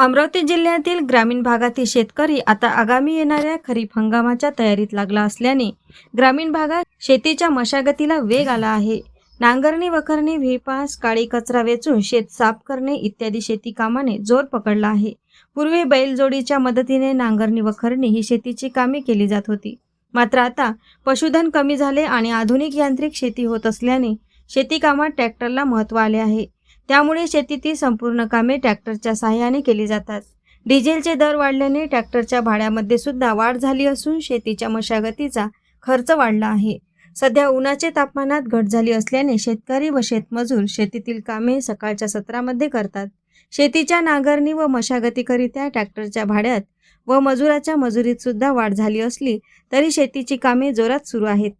अमरावती जिल्ह्यातील ग्रामीण भागातील शेतकरी आता आगामी येणाऱ्या खरीप हंगामाच्या तयारीत लागला असल्याने ग्रामीण भागात शेतीच्या मशागतीला वेग आला आहे. नांगरणी वखरणी व्हीपास काळी कचरा वेचून शेत साफ करणे इत्यादी शेती कामाने जोर पकडला आहे. पूर्वी बैलजोडीच्या मदतीने नांगरणी वखरणी ही शेतीची कामे केली जात होती. मात्र आता पशुधन कमी झाले आणि आधुनिक यांत्रिक शेती होत असल्याने शेती कामात ट्रॅक्टरला महत्त्व आले आहे. त्यामुळे शेतीतील संपूर्ण कामे ट्रॅक्टरच्या सहाय्याने केली जातात. डिझेलचे दर वाढल्याने ट्रॅक्टरच्या भाड्यामध्ये सुद्धा वाढ झाली असून शेतीच्या मशागतीचा खर्च वाढला आहे. सध्या उन्हाचे तापमानात घट झाली असल्याने शेतकरी व शेतमजूर शेतीतील कामे सकाळच्या सत्रामध्ये करतात. शेतीच्या नांगरणी व मशागतीकरित्या ट्रॅक्टरच्या भाड्यात व मजुराच्या मजुरीत सुद्धा वाढ झाली असली तरी शेतीची कामे जोरात सुरू आहेत.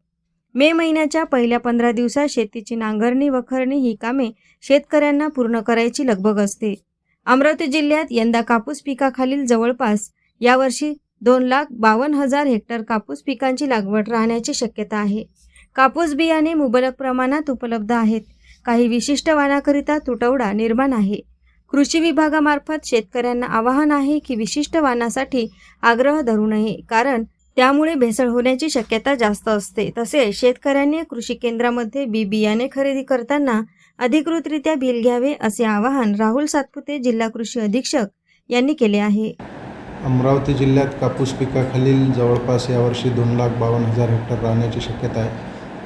मे महिन्याच्या पहिल्या पंधरा दिवसात शेतीची नांगरणी वखरणी ही कामे शेतकऱ्यांना पूर्ण करायची लगबग असते. अमरावती जिल्ह्यात यंदा कापूस पिकाखालील जवळपास यावर्षी दोन लाख बावन्न हजार हेक्टर कापूस पिकांची लागवड राहण्याची शक्यता आहे. कापूस बियाणे मुबलक प्रमाणात उपलब्ध आहेत. काही विशिष्ट वाणाकरिता तुटवडा निर्माण आहे. कृषी विभागामार्फत शेतकऱ्यांना आवाहन आहे की विशिष्ट वाणासाठी आग्रह धरू नये कारण त्यामुळे भेसळ होण्याची शक्यता जास्त असते. तसेच शेतकऱ्यांनी कृषी केंद्रामध्ये बी बियाणे खरेदी करताना अधिकृतरित्या बिल घ्यावे असे आवाहन राहुल सातपुते जिल्हा कृषी अधीक्षक यांनी केले आहे. अमरावती जिल्ह्यात कापूस पिकाखालील जवळपास यावर्षी दोन लाख बावन्न हजार हेक्टर राहण्याची शक्यता आहे.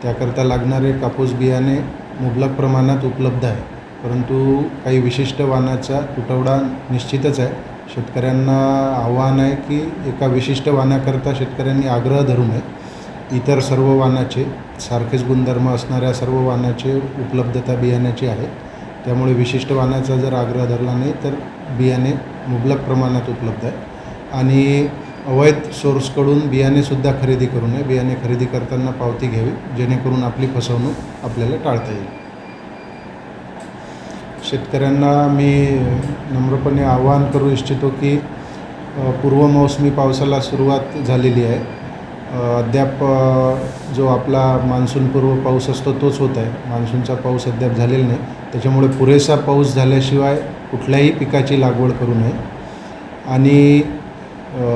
त्याकरता लागणारे कापूस बियाणे मुबलक प्रमाणात उपलब्ध आहे. परंतु काही विशिष्ट वाणाचा तुटवडा निश्चितच आहे. शेतकऱ्यांना आव्हान आहे की एका विशिष्ट वाणाकरता शेतकऱ्यांनी आग्रह धरू नये इतर सर्व वाणाचे सारखेच गुणधर्म असणाऱ्या सर्व वाणाचे उपलब्धता बियाण्याची आहे. त्यामुळे विशिष्ट वाणाचा जर आग्रह धरला नाही तर बियाणे मुबलक प्रमाणात उपलब्ध आहे. आणि अवैध सोर्सकडून बियाणेसुद्धा खरेदी करू नये. बियाणे खरेदी करताना पावती घ्यावी जेणेकरून आपली फसवणूक आपल्याला टाळता येईल. शेतकऱ्यांना मी नम्रपणे आवाहन करू इच्छितो की पूर्व पूर्वमोसमी पावसाला सुरुवात झालेली आहे. अद्याप जो आपला मान्सूनपूर्व पाऊस असतो तोच होत आहे. मान्सूनचा पाऊस अद्याप झालेला नाही. त्याच्यामुळे पुरेसा पाऊस झाल्याशिवाय कुठल्याही पिकाची लागवड करू नये. आणि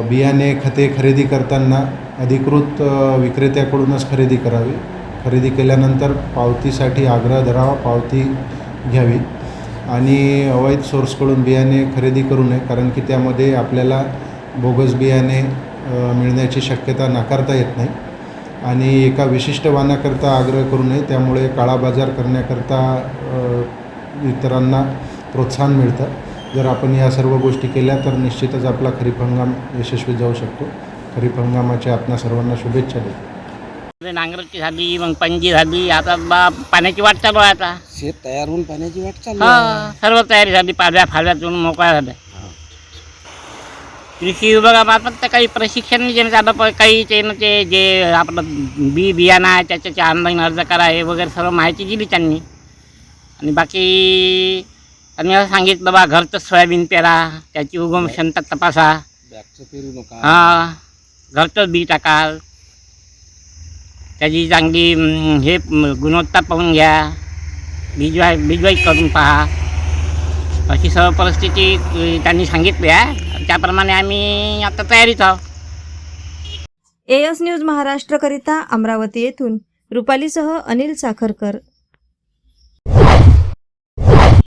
बियाणे खते खरेदी करताना अधिकृत विक्रेत्याकडूनच खरेदी करावी. खरेदी केल्यानंतर पावतीसाठी आग्रह धरावा पावती घ्यावी. आणि अवैध सोर्सकडून बियाणे खरेदी करू नये कारण की त्यामध्ये आपल्याला बोगस बियाणे मिळण्याची शक्यता नाकारता येत नाही. आणि एका विशिष्ट वाणाकरता आग्रह करू नये त्यामुळे काळा बाजार करण्याकरता इतरांना प्रोत्साहन मिळतं. जर आपण या सर्व गोष्टी केल्या तर निश्चितच आपला खरीप हंगाम यशस्वी जाऊ शकतो. खरीप हंगामाच्या आपणा सर्वांना शुभेच्छा देतो. नांगरची झाली मग पंजी झाली आता बा पाण्याची वाट चालू आहे आता. शेत तयार होऊन पाण्याची वाट चालू हा सर्व तयारी झाली पालव्या फालव्यातून मोकळ्या झाल्या. कृषी विभागामार्फत तर काही प्रशिक्षण देण्यात आलं पण काही ते जे आपलं बी बियाणं आहे त्याच्याचे ऑनलाईन अर्ज करा हे वगैरे सर्व माहिती दिली त्यांनी. आणि बाकी त्यांनी असं सांगितलं बा घरचं सोयाबीन पेरा त्याची उगम क्षमता तपासा. बॅगचं पेरू नका. हा घरचंच बी टाकाल. त्याची चांगली हे गुणवत्ता पाहून घ्या बिजवाय बिजवाई करून पहा अशी सर्व परिस्थिती त्यांनी सांगितली आहे त्याप्रमाणे आम्ही आता तयारीत आहोत एस न्यूज महाराष्ट्रकरिता अमरावती येथून रुपालीसह अनिल साखरकर